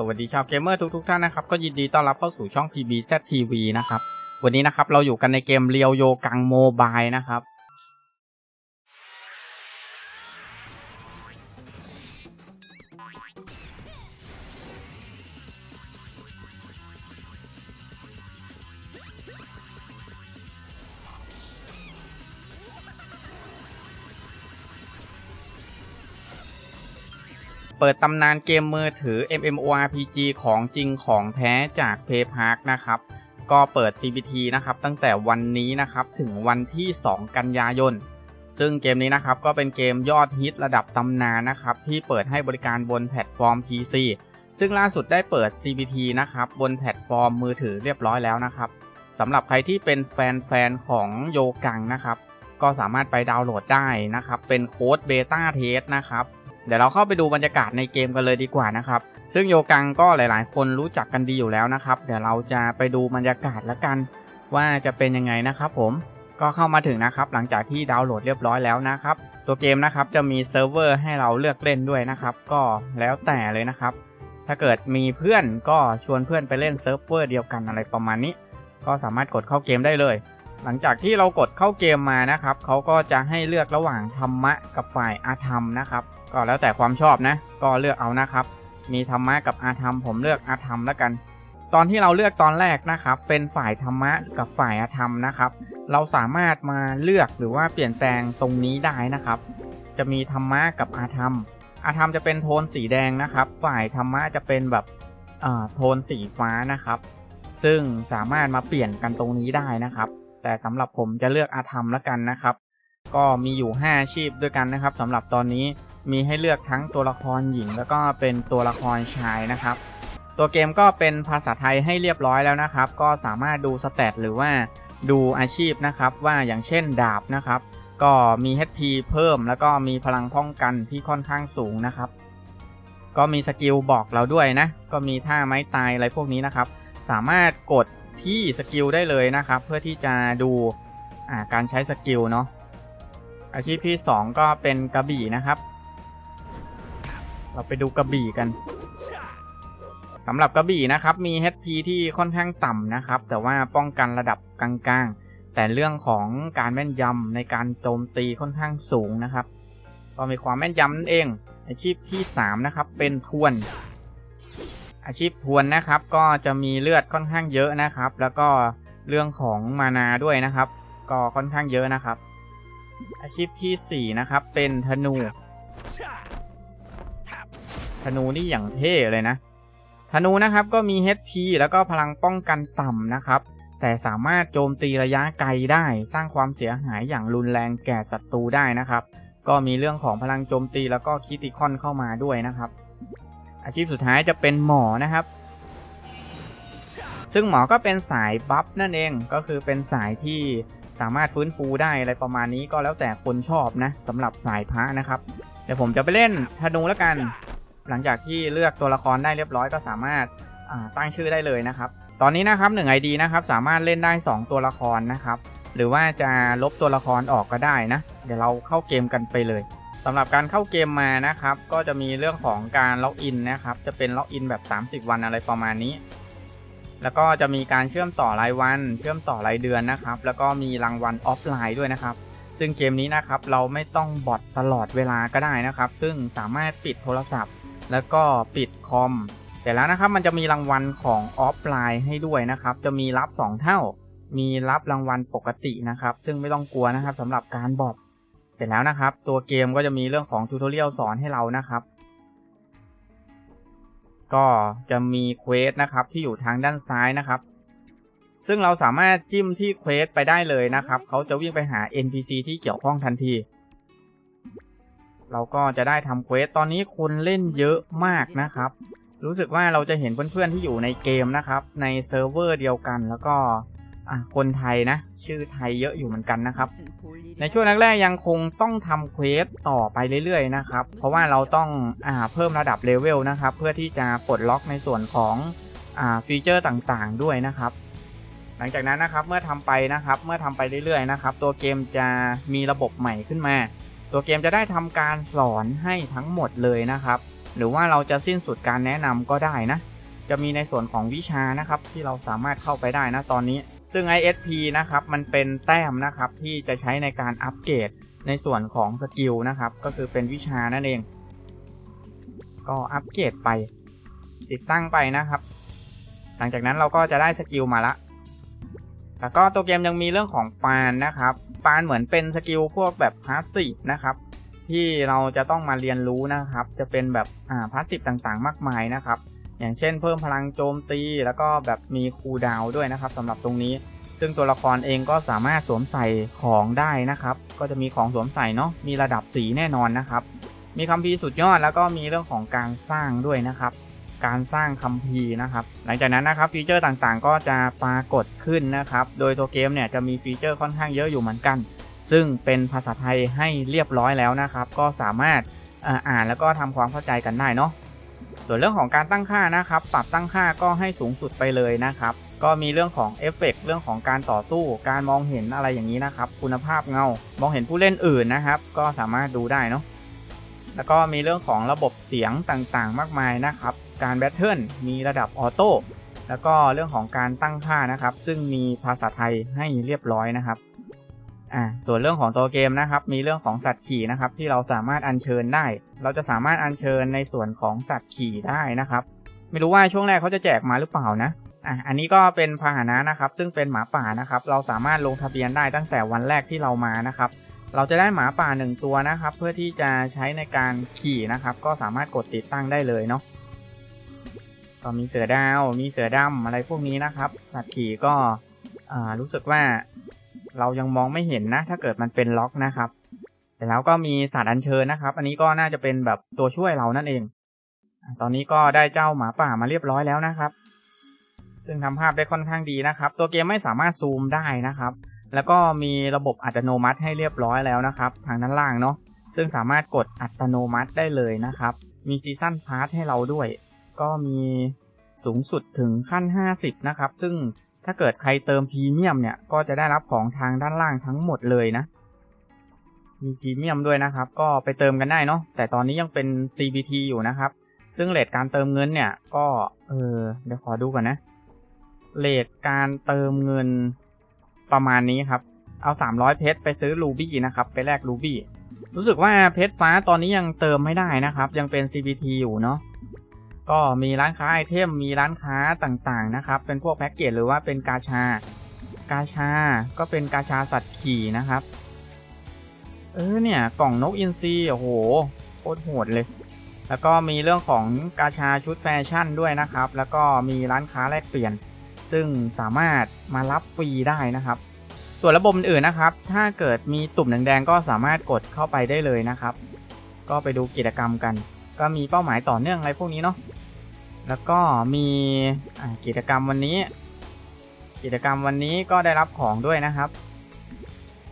สวัสดีชาวเกมเมอร์ทุกๆท่านนะครับ ก็ยินดีต้อนรับเข้าสู่ช่อง PBZ TV นะครับ วันนี้นะครับ เราอยู่กันในเกมเรียวโยกังโมบายนะครับ เปิดตำนานเกมมือถือ MMORPG ของจริงของแท้จาก PlayPark นะครับ ก็เปิด CBT นะครับ ตั้งแต่วันนี้นะครับ ถึงวันที่ 2 กันยายน ซึ่งเกมนี้นะครับ ก็เป็นเกมยอดฮิตระดับตำนานนะครับ ที่เปิดให้บริการบนแพลตฟอร์ม PC ซึ่งล่าสุดได้เปิด CBT นะครับ บนแพลตฟอร์มมือถือเรียบร้อยแล้วนะครับสำหรับใครที่เป็นแฟนๆของโยกังนะครับ ก็สามารถไปดาวน์โหลดได้นะครับ เป็นโค้ดเบต้าเทสนะครับ เดี๋ยวเราเข้าไปดูบรรยากาศในเกมกันเลยดีกว่านะครับ ซึ่งโยกังก็หลาย ๆ คนรู้จักกันดีอยู่แล้วนะครับ เดี๋ยวเราจะไปดูบรรยากาศแล้วกัน ว่าจะเป็นยังไงนะครับผมก็เข้ามาถึงนะครับ หลังจากที่ดาวน์โหลดเรียบร้อยแล้วนะครับ ตัวเกมนะครับจะมีเซิร์ฟเวอร์ให้เราเลือกเล่นด้วยนะครับ ก็แล้วแต่เลยนะครับ ถ้าเกิดมีเพื่อนก็ชวนเพื่อนไปเล่นเซิร์ฟเวอร์เดียวกันอะไรประมาณนี้ ก็สามารถกดเข้าเกมได้เลย หลังจากที่เรากดเข้าเกมมานะครับเขาก็จะให้เลือกระหว่างธรรมะกับฝ่ายอาธรรมนะครับ ก็แล้วแต่ความชอบนะ ก็เลือกเอานะครับ มีธรรมะกับอาธรรม ผมเลือกอาธรรมแล้วกัน ตอนที่เราเลือกตอนแรกนะครับ เป็นฝ่ายธรรมะกับฝ่ายอาธรรมนะครับ เราสามารถมาเลือกหรือว่าเปลี่ยนแปลงตรงนี้ได้นะครับ จะมีธรรมะกับอาธรรม อาธรรมจะเป็นโทนสีแดงนะครับ ฝ่ายธรรมะจะเป็นแบบโทนสีฟ้านะครับ ซึ่งสามารถมาเปลี่ยนกันตรงนี้ได้นะครับ แต่สำหรับผมจะเลือกอาธรรมแล้วกันนะครับ ก็มีอยู่ 5 อาชีพด้วยกันนะครับสำหรับตอนนี้มีให้เลือกทั้งตัวละครหญิง แล้วก็เป็นตัวละครชายนะครับ ตัวเกมก็เป็นภาษาไทยให้เรียบร้อยแล้วนะครับ ก็สามารถดูสเตตหรือว่าดูอาชีพนะครับ ว่าอย่างเช่นดาบนะครับ ก็มี HP เพิ่ม แล้วก็มีพลังป้องกันที่ค่อนข้างสูงนะครับ ก็มีสกิลบอกเราด้วยนะ ก็มีท่าไม้ตายอะไรพวกนี้นะครับ สามารถกด ที่สกิลได้เลยนะครับ เพื่อที่จะดูการใช้สกิลเนาะอาชีพที่ 2 ก็เป็นกระบี่นะครับ เราไปดูกระบี่กันสำหรับกระบี่นะครับมี HP ที่ค่อนข้างต่ำนะครับ แต่ว่าป้องกันระดับกลางๆ แต่เรื่องของการแม่นยำในการโจมตีค่อนข้างสูงนะครับ ก็มีความแม่นยำนั่นเอง อาชีพที่ 3 นะครับ เป็นทวน อาชีพทวนนะครับ ก็จะมีเลือดค่อนข้างเยอะนะครับ แล้วก็เรื่องของมานาด้วยนะครับ ก็ค่อนข้างเยอะนะครับ อาชีพที่ 4 นะครับ เป็นธนู ธนูนี่อย่างเท่เลยนะ ธนูนะครับก็มี HP แล้วก็พลังป้องกันต่ำนะครับแต่สามารถโจมตีระยะไกลได้สร้างความเสียหายอย่างรุนแรงแก่ศัตรูได้นะครับ ก็มีเรื่องของพลังโจมตีแล้วก็คิติคอนเข้ามาด้วยนะครับ อาชีพสุดท้ายจะเป็นหมอนะครับ ซึ่งหมอก็เป็นสายบัฟนั่นเองก็คือเป็นสายที่สามารถฟื้นฟูได้อะไรประมาณนี้ก็แล้วแต่คนชอบนะสำหรับสายพระนะครับ เดี๋ยวผมจะไปเล่นธนูแล้วกัน หลังจากที่เลือกตัวละครได้เรียบร้อยก็สามารถตั้งชื่อได้เลยนะครับ ตอนนี้นะครับ1 ID นะครับสามารถเล่นได้ 2 ตัวละครนะครับ หรือว่าจะลบตัวละครออกก็ได้นะ เดี๋ยวเราเข้าเกมกันไปเลย สำหรับการเข้าเกมมานะครับ ก็จะมีเรื่องของการล็อกอินนะครับ จะเป็นล็อกอินแบบ 30 วันอะไรประมาณนี้ แล้วก็จะมีการเชื่อมต่อรายวัน เชื่อมต่อรายเดือนนะครับ แล้วก็มีรางวัลออฟไลน์ด้วยนะครับ ซึ่งเกมนี้นะครับเราไม่ต้องบอทตลอดเวลาก็ได้นะครับ ซึ่งสามารถปิดโทรศัพท์ แล้วก็ปิดคอม เสร็จแล้วนะครับมันจะมีรางวัลของออฟไลน์ให้ด้วยนะครับ จะมีรับ 2 เท่า มีรับรางวัลปกตินะครับ ซึ่งไม่ต้องกลัวนะครับสำหรับการบอท เสร็จแล้วนะครับ ตัวเกมก็จะมีเรื่องของทูตอเรียลสอนให้เรานะครับ ก็จะมีเควสนะครับที่อยู่ทางด้านซ้ายนะครับ ซึ่งเราสามารถจิ้มที่เควสไปได้เลยนะครับเขาจะวิ่งไปหา NPC ที่เกี่ยวข้องทันที เราก็จะได้ทำเควสตอนนี้คนเล่นเยอะมากนะครับ รู้สึกว่าเราจะเห็นเพื่อนๆที่อยู่ในเกมนะครับ ในเซิร์ฟเวอร์เดียวกันแล้วก็ อะคนไทยนะ ชื่อไทยเยอะอยู่เหมือนกันนะครับ ในช่วงแรกๆยังคงต้องทำเควสต่อไปเรื่อยๆนะครับ เพราะว่าเราต้องอ่าเพิ่มระดับเลเวลนะครับ เพื่อที่จะปลดล็อกในส่วนของอ่าฟีเจอร์ต่างๆด้วยนะครับ หลังจากนั้นนะครับเมื่อทำไปนะครับ เมื่อทำไปเรื่อยๆนะครับ ตัวเกมจะมีระบบใหม่ขึ้นมา ตัวเกมจะได้ทำการสอนให้ทั้งหมดเลยนะครับ หรือว่าเราจะสิ้นสุดการแนะนำก็ได้นะ จะมีในส่วนของวิชานะครับ ที่เราสามารถเข้าไปได้นะตอนนี้ ซึ่ง ISP นะครับ มันเป็นแต้มนะครับที่จะใช้ในการอัปเกรดในส่วนของสกิลนะครับ ก็คือเป็นวิชานั่นเอง ก็อัปเกรดไป ติดตั้งไปนะครับ หลังจากนั้นเราก็จะได้สกิลมาละ แล้วก็ตัวเกมยังมีเรื่องของปานนะครับ ปานเหมือนเป็นสกิลพวกแบบพาสซีฟนะครับ ที่เราจะต้องมาเรียนรู้นะครับ จะเป็นแบบอ่าพาสซีฟต่างๆ มากมายนะครับ อย่างเช่นเพิ่มพลังโจมตี แล้วก็แบบมีคูลดาวด้วยนะครับสำหรับตรงนี้ ซึ่งตัวละครเองก็สามารถสวมใส่ของได้นะครับ ก็จะมีของสวมใส่เนาะมีระดับสีแน่นอนนะครับ มีคัมภีร์สุดยอดแล้วก็มีเรื่องของการสร้างด้วยนะครับ การสร้างคัมภีร์นะครับ หลังจากนั้นนะครับฟีเจอร์ต่างๆ ก็จะปรากฏขึ้นนะครับ โดยตัวเกมเนี่ยจะมีฟีเจอร์ค่อนข้างเยอะอยู่เหมือนกัน ซึ่งเป็นภาษาไทยให้เรียบร้อยแล้วนะครับ ก็สามารถอ่าอ่านแล้วก็ทำความเข้าใจกันได้เนาะ ส่วนเรื่องของการตั้งค่านะครับ ปรับตั้งค่าก็ให้สูงสุดไปเลยนะครับ ก็มีเรื่องของเอฟเฟกต์เรื่องของการต่อสู้ การมองเห็นอะไรอย่างนี้นะครับ คุณภาพเงา มองเห็นผู้เล่นอื่นนะครับ ก็สามารถดูได้เนาะ แล้วก็มีเรื่องของระบบเสียงต่างๆ มากมายนะครับ การแบทเทิล มีระดับออโต้ แล้วก็เรื่องของการตั้งค่านะครับ ซึ่งมีภาษาไทยให้เรียบร้อยนะครับ อ่าส่วนเรื่องของตัวเกมนะครับ มีเรื่องของสัตว์ขี่นะครับ ที่เราสามารถอัญเชิญได้ เราจะสามารถอัญเชิญในส่วนของสัตว์ขี่ได้นะครับ ไม่รู้ว่าช่วงแรกเขาจะแจกมาหรือเปล่านะอะอันนี้ก็เป็นพาหนะนะครับ ซึ่งเป็นหมาป่านะครับ เราสามารถลงทะเบียนได้ตั้งแต่วันแรกที่เรามานะครับ เราจะได้หมาป่าหนึ่งตัวนะครับ เพื่อที่จะใช้ในการขี่นะครับ ก็สามารถกดติดตั้งได้เลยเนาะก็มีเสือดาว มีเสือดำอะไรพวกนี้นะครับ สัตว์ขี่ก็อ่ารู้สึกว่า เรายังมองไม่เห็นนะ ถ้าเกิดมันเป็นล็อกนะครับ เสร็จแล้วก็มีสัตว์อัญเชิญนะครับ อันนี้ก็น่าจะเป็นแบบตัวช่วยเรานั่นเอง ตอนนี้ก็ได้เจ้าหมาป่ามาเรียบร้อยแล้วนะครับ ซึ่งทำภาพได้ค่อนข้างดีนะครับ ตัวเกมไม่สามารถซูมได้นะครับ แล้วก็มีระบบอัตโนมัติให้เรียบร้อยแล้วนะครับ ทางด้านล่างเนาะ ซึ่งสามารถกดอัตโนมัติได้เลยนะครับ มีซีซั่นพาร์ทให้เราด้วย ก็มีสูงสุดถึงขั้น 50 นะครับ ซึ่ง ถ้าเกิดใครเติมพรีเมียมเนี่ยก็จะได้รับของทางด้านล่างทั้งหมดเลยนะ มีพรีเมียมด้วยนะครับ ก็ไปเติมกันได้เนาะแต่ตอนนี้ยังเป็น CBT อยู่นะครับ ซึ่งเลทการเติมเงินเนี่ยก็เออเดี๋ยวขอดูก่อนนะเลทการเติมเงินประมาณนี้ครับ เอา 300 เพชรไปซื้อรูบี้นะครับ ไปแลกรูบี้รู้สึกว่าเพชรฟ้าตอนนี้ยังเติมไม่ได้นะครับ ยังเป็น CBT อยู่เนาะ ก็มีร้านค้าไอเทมมีร้านค้าต่างๆนะครับ เป็นพวกแพ็กเกจหรือว่าเป็นกาชา กาชาก็เป็นกาชาสัตว์ขี่นะครับ เออเนี่ยกล่องนกอินทรีโอ้โหโคตรโหดเลย แล้วก็มีเรื่องของกาชาชุดแฟชั่นด้วยนะครับ แล้วก็มีร้านค้าแลกเปลี่ยน ซึ่งสามารถมารับฟรีได้นะครับ ส่วนระบบอื่นนะครับ ถ้าเกิดมีตุ่มแดงๆก็สามารถกดเข้าไปได้เลยนะครับ ก็ไปดูกิจกรรมกัน ก็มีเป้าหมายต่อเนื่องอะไรพวกนี้เนาะแล้วก็มีกิจกรรมวันนี้ กิจกรรมวันนี้ก็ได้รับของด้วยนะครับ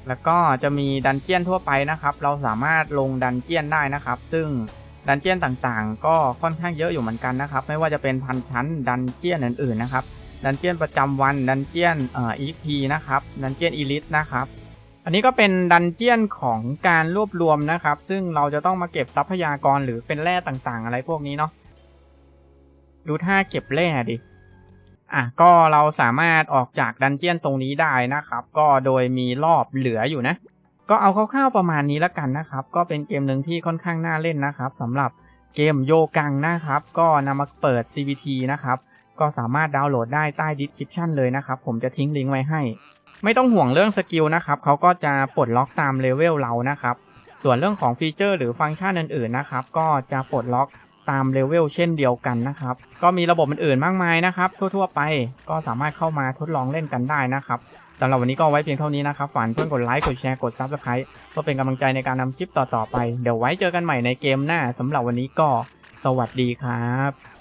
แล้วก็จะมีดันเจียนทั่วไปนะครับ เราสามารถลงดันเจียนได้นะครับ ซึ่งดันเจียนต่างๆ ก็ค่อนข้างเยอะอยู่เหมือนกันนะครับ ไม่ว่าจะเป็นพันชั้นดันเจียนอื่นๆนะครับ ดันเจียนประจำวัน ดันเจียนเอ่อ EP นะครับ ดันเจียนอีลิทนะครับ อันนี้ก็เป็นดันเจียนของการรวบรวมนะครับ ซึ่งเราจะต้องมาเก็บทรัพยากรหรือเป็นแร่ต่างๆ อะไรพวกนี้เนาะดูท่าเก็บแร่ดิอะก็เราสามารถออกจากดันเจียนตรงนี้ได้นะครับ ก็โดยมีรอบเหลืออยู่นะ ก็เอาคร่าวๆประมาณนี้แล้วกันนะครับ ก็เป็นเกมหนึ่งที่ค่อนข้างน่าเล่นนะครับสำหรับเกมโยกังนะครับ ก็นำมาเปิด CBT นะครับ ก็สามารถดาวน์โหลดได้ใต้ description เลยนะครับ ผมจะทิ้งลิงก์ไว้ให้ ไม่ต้องห่วงเรื่องสกิลนะครับเขาก็จะปลดล็อกตามเลเวลเรานะครับ ส่วนเรื่องของฟีเจอร์หรือฟังก์ชันอื่นๆนะครับ ก็จะปลดล็อกตามเลเวลเช่นเดียวกันนะครับ ก็มีระบบอื่นๆมากมายนะครับ ทั่วๆไปก็สามารถเข้ามาทดลองเล่นกันได้นะครับสำหรับวันนี้ก็ไว้เพียงเท่านี้นะครับฝากเพื่อนกดไลค์กดแชร์กด Subscribe เพื่อเป็นกำลังใจในการนำคลิปต่อๆไป เดี๋ยวไว้เจอกันใหม่ในเกมหน้าสำหรับวันนี้ก็สวัสดีครับ